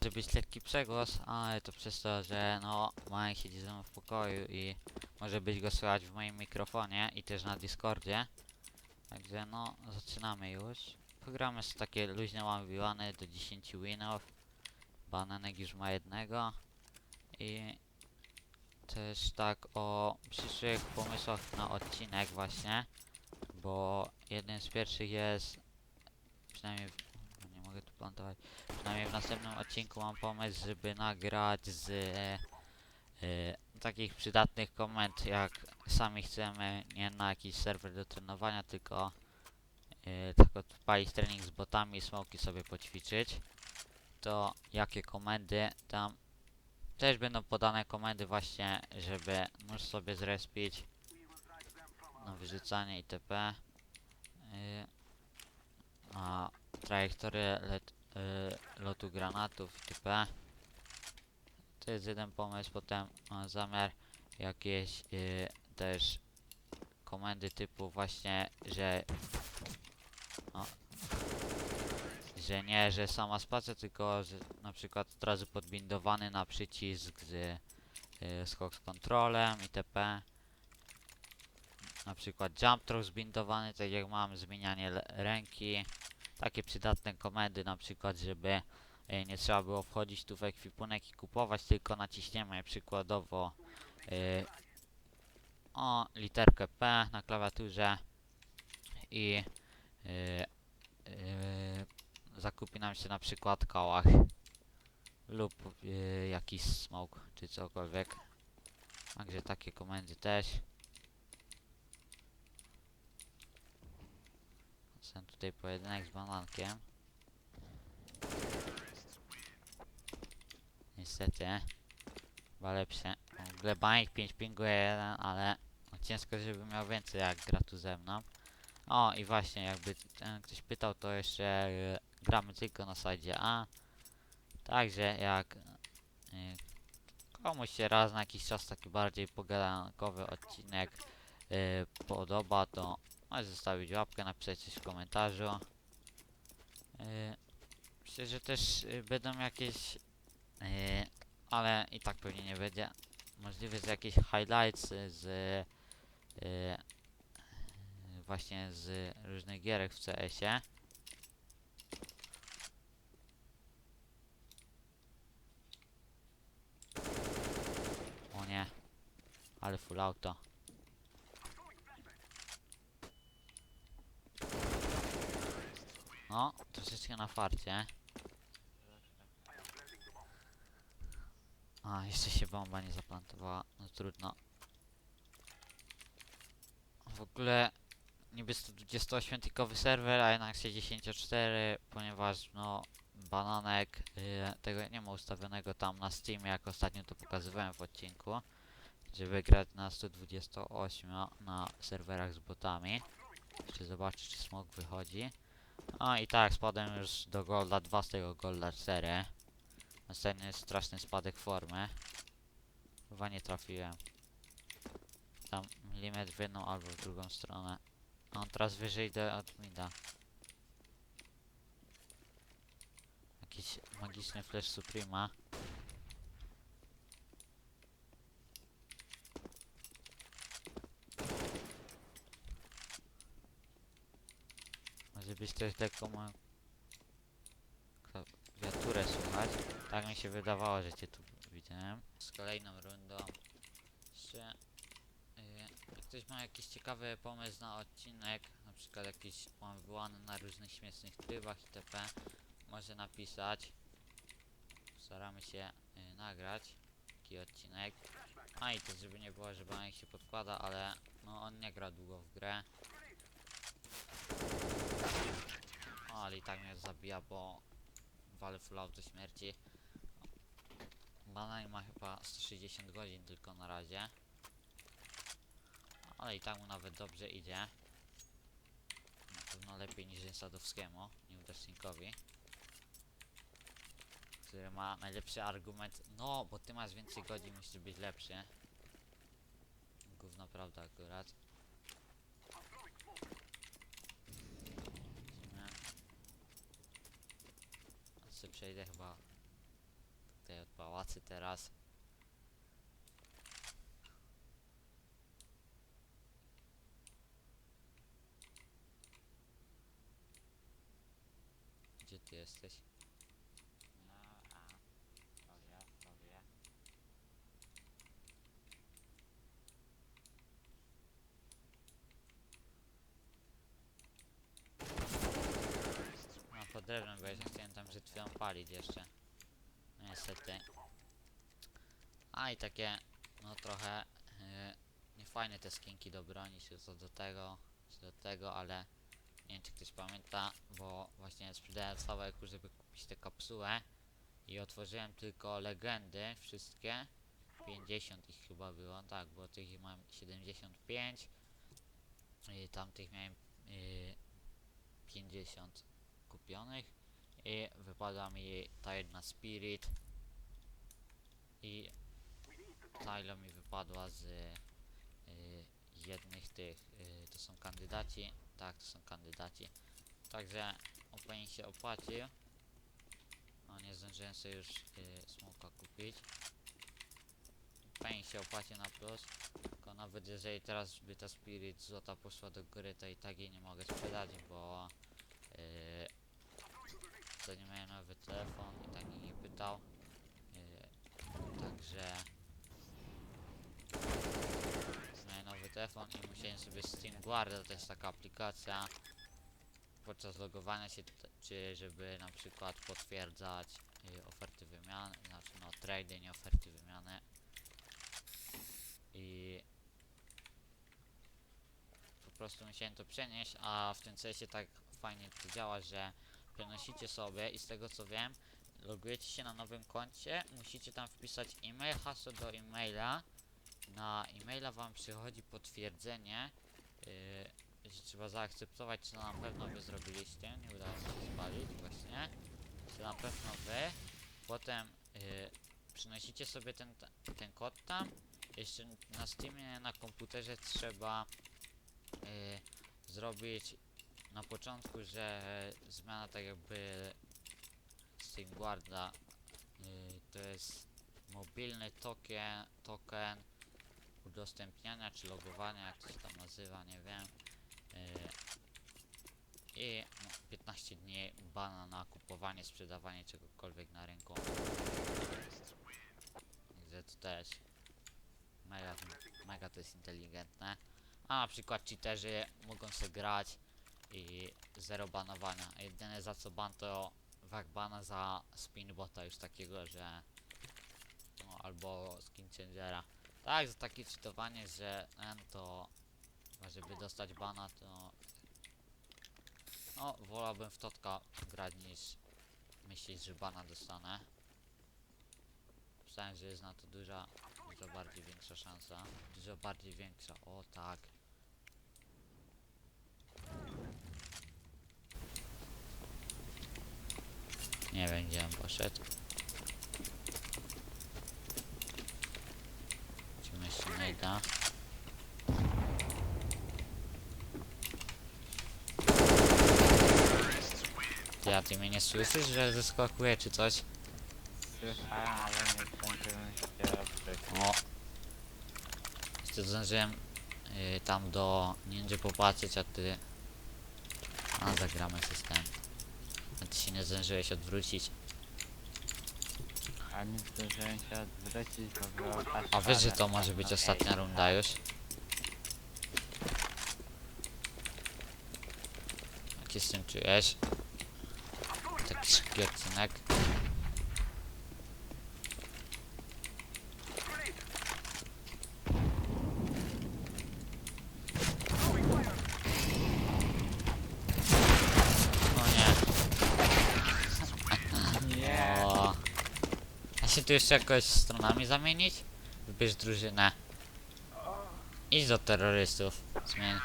Być lekki przegłos, ale to przez to, że no Marek siedzi ze mną w pokoju i może być go słychać w moim mikrofonie i też na Discordzie. Także no, zaczynamy już. Pogramy z takie luźne one do 10 winów. Bananek już ma jednego. I też tak o przyszłych pomysłach na odcinek właśnie. Bo jeden z pierwszych jest przynajmniej mogę tu plantować. Przynajmniej w następnym odcinku mam pomysł, żeby nagrać z e, e, takich przydatnych komend, jak sami chcemy, nie na jakiś serwer do trenowania, tylko e, tak odpalić trening z botami i smoki sobie poćwiczyć. To jakie komendy tam też będą podane komendy właśnie, żeby móc sobie zrespić na wyrzucanie itp. Yy, a trajektorię let, y, lotu granatów itp. To jest jeden pomysł, potem mam zamiar jakieś y, też komendy typu właśnie, że o, że nie, że sama spacja, tylko że na przykład od razu podbindowany na przycisk z y, skok z kontrolem itp. Na przykład jump throw zbindowany, tak jak mam zmienianie ręki. Takie przydatne komendy na przykład, żeby e, nie trzeba było wchodzić tu w ekwipunek i kupować, tylko naciśniemy przykładowo e, o literkę P na klawiaturze i e, zakupi nam się na przykład kałach lub jakiś smoke czy cokolwiek. Także takie komendy też. Jestem tutaj pojedynek z banankiem. Niestety. Chyba lepsze. W ogóle banik 5 pinguje 1, ale no ciężko, żeby miał więcej jak gra tu ze mną. O i właśnie, jakby ten ktoś pytał, to jeszcze e, gramy tylko na sajdzie A. Także jak e, komuś się raz na jakiś czas taki bardziej pogadankowy odcinek e, podoba, to Możesz zostawić łapkę, napisać coś w komentarzu. Yy, myślę, że też yy, będą jakieś, yy, ale i tak pewnie nie będzie. Możliwe, że jakieś highlights y, z właśnie z różnych gierek w CS-ie. O nie, ale full auto. No, troszeczkę na farcie. A, jeszcze się bomba nie zaplantowała. No trudno. W ogóle niby 128-tikowy serwer, a jednak 64, ponieważ no bananek y, tego nie ma ustawionego tam na Steamie, jak ostatnio to pokazywałem w odcinku, żeby grać na 128 na serwerach z botami. Jeszcze zobaczyć czy smog wychodzi. A i tak, spadłem już do Golda 2 z tego Golda 4. Następny straszny spadek formy. Chyba nie trafiłem. Tam milimetr w jedną albo w drugą stronę. A on teraz wyżej idę od. Jakiś magiczny flash Suprema. Też lekko ma klawiaturę słuchać. Tak mi się wydawało, że cię tu widziałem. Z kolejną rundą. Jeszcze jak ktoś ma jakiś ciekawy pomysł na odcinek, na przykład jakiś mam wyłany na różnych śmiesznych trybach itp. Może napisać. Staramy się yy, nagrać taki odcinek. A i to żeby nie było, że banek się podkłada, ale no on nie gra długo w grę. O, ale i tak mnie zabija, bo walę full out do śmierci. Banan ma chyba 160 godzin tylko na razie. Ale i tak mu nawet dobrze idzie. Na pewno lepiej niż Sadowskiemu, nieudacznickowi. Który ma najlepszy argument. No, bo ty masz więcej godzin, musisz być lepszy. Gówno prawda akurat. Przejdę chyba pałacy teraz. Gdzie ty jesteś? No, a. No, pod drewnem byłeś, ja chciałem tam przed chwilą palić jeszcze. No, Niestety. A i takie, no trochę yy, niefajne te skinki do broni, czy co do tego, czy do tego, ale nie wiem czy ktoś pamięta, bo właśnie sprzedałem Sławek, żeby kupić tę kapsułę i otworzyłem tylko legendy wszystkie. 50 ich chyba było, tak, bo tych mam 75 i tamtych miałem yy, 50 kupionych i wypadła mi ta jedna Spirit. I Tylo mi wypadła z y, jednych tych, y, to są kandydaci, tak to są kandydaci, także opening się opłacił, no nie zdążyłem sobie już y, smoka kupić, opening się opłacił na plus, tylko nawet jeżeli teraz by ta Spirit złota poszła do góry, to i tak jej nie mogę sprzedać, bo Yy, to nie miałem nowy telefon i tak nie pytał. Yy, także miałem nowy telefon i musiałem sobie Steam Guarda, to jest taka aplikacja podczas logowania się, czy żeby na przykład potwierdzać yy, oferty wymiany, znaczy no trade, nie oferty wymiany. I po prostu musiałem to przenieść, a w tym sensie tak fajnie to działa, że przenosicie sobie i z tego co wiem, logujecie się na nowym koncie, musicie tam wpisać e-mail, hasło do e-maila. Na e-maila wam przychodzi potwierdzenie, yy, że trzeba zaakceptować, co na pewno wy zrobiliście. Nie udało się spalić właśnie. Co na pewno wy. Potem yy, przynosicie sobie ten, ten kod tam. Jeszcze na Steamie, na komputerze trzeba yy, zrobić na początku, że zmiana tak jakby Steam Guarda yy, to jest mobilny token, token udostępniania czy logowania, jak to się tam nazywa, nie wiem. Yy, I no, 15 dni bana na kupowanie, sprzedawanie czegokolwiek na rynku. Także to też mega, mega to jest inteligentne. A na przykład cheaterzy mogą sobie grać i zero banowania. Jedyne za co ban to wak bana za spinbota już takiego, że no, albo skin changera. Tak, za takie cheatowanie, że N to żeby dostać bana to no wolałbym w totka grać niż myśleć, że bana dostanę. Myślałem, że jest na to duża, dużo bardziej większa szansa. Dużo bardziej większa, o tak. Nie gdzie on poszedł. Nie da? Ty, a ty mnie nie słyszysz, że zeskakuje czy coś? Słyszałem, ale nie zdążyłem się odwrócić. O! Jeszcze zdążyłem y, tam do ninja popatrzeć, a ty... A, zagramy system. A ty się nie zdążyłeś odwrócić. A nie zdążyłem się odwrócić, bo było tak A wiesz, że to może być Okej, ostatnia runda już? Jak się z tym czujesz? Taki szybki odcinek. O nie. Nie, O. A się tu jeszcze jakoś stronami zamienić? Wybierz drużynę. Idź do terrorystów. Zmień.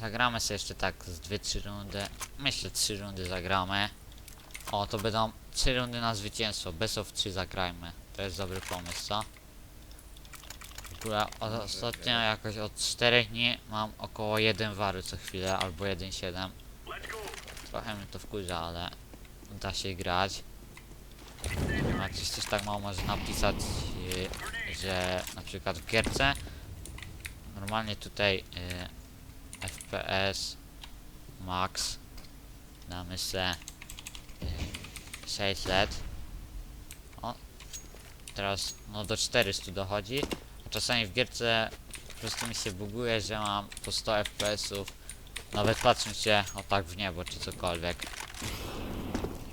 Zagramy sobie jeszcze tak z 2-3 rundy. Myślę 3 rundy zagramy. O, to będą 3 rundy na zwycięstwo. Best of 3 zagrajmy. To jest dobry pomysł, co? W ogóle ostatnio jakoś od 4 dni mam około 1 wary co chwilę, albo 1,7. Trochę mnie to wkurza, ale da się grać. Jak ktoś coś tak mało może napisać, y, że na przykład w gierce normalnie tutaj y, FPS max damy se y, 600 o teraz no do 400 dochodzi a czasami w gierce po prostu mi się buguje, że mam po 100 FPS-ów nawet patrząc się o tak w niebo czy cokolwiek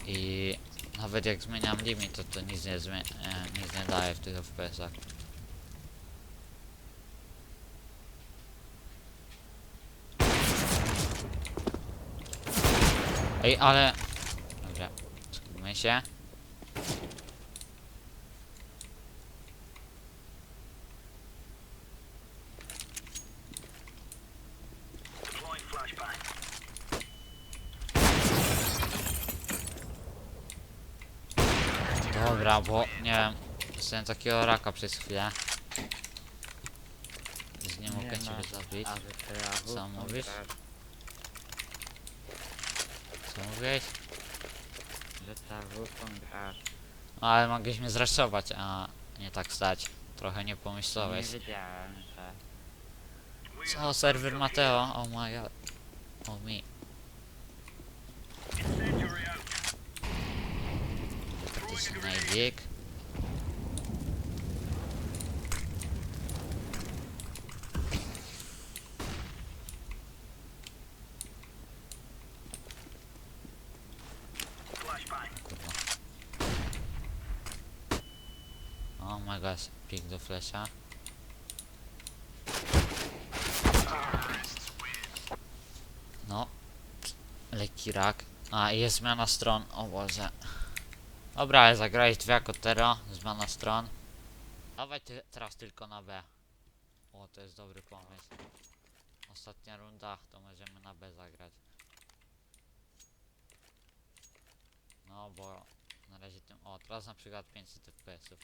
i nawet jak zmieniam limit to to nic nie, e, nic nie daje w tych FPS-ach Ej, ale... Dobra, skupmy się. Dobra, bo nie wiem, dostałem takiego raka przez chwilę. Więc nie mogę ciebie zabić. Co mówisz? grasz, Co mówiłeś? Że wódką grasz. No, ale mogłeś mnie zraszować, a nie tak stać. Trochę nie Nie pomyślałeś. wiedziałem, że... Co, serwer Mateo? Oh my god. Oh me. Kurwa. Oh my gosh, pik do flesza. No. Lekki rak. A, jest zmiana stron. O Boże. Dobra, ale zagrałeś dwie jako tero. Zmiana stron. Dawaj ty, teraz tylko na B. O, to jest dobry pomysł. Ostatnia runda, to możemy na B zagrać. No, bo na razie tym... O, teraz na przykład 500 FPS-ów.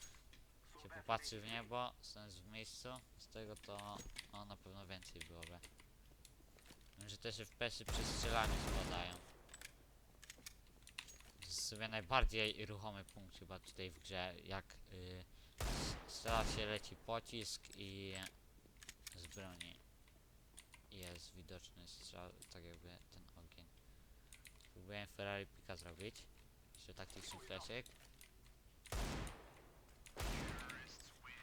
Się popatrzy w niebo, stojąc w miejscu, z tego to o, na pewno więcej byłoby. Wiem, że też FPS-y przy strzelaniu spadają. Sobie najbardziej ruchomy punkt chyba tutaj w grze, jak y, strzela się, leci pocisk i z broni jest widoczny strzał, tak jakby ten ogień. Próbuję Ferrari Pika zrobić. Jeszcze taktyczny fleszek.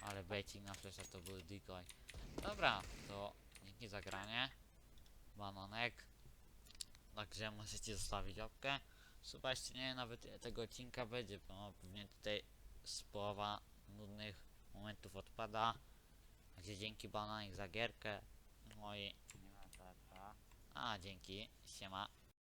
Ale baiting na flesza to był decoy. Dobra, to dzięki za granie. Bananek. Także możecie zostawić łapkę. Słuchajcie, nie nawet tego odcinka będzie, bo pewnie tutaj z połowa nudnych momentów odpada. Także dzięki Bananek za gierkę. No. A, dzięki. Siema.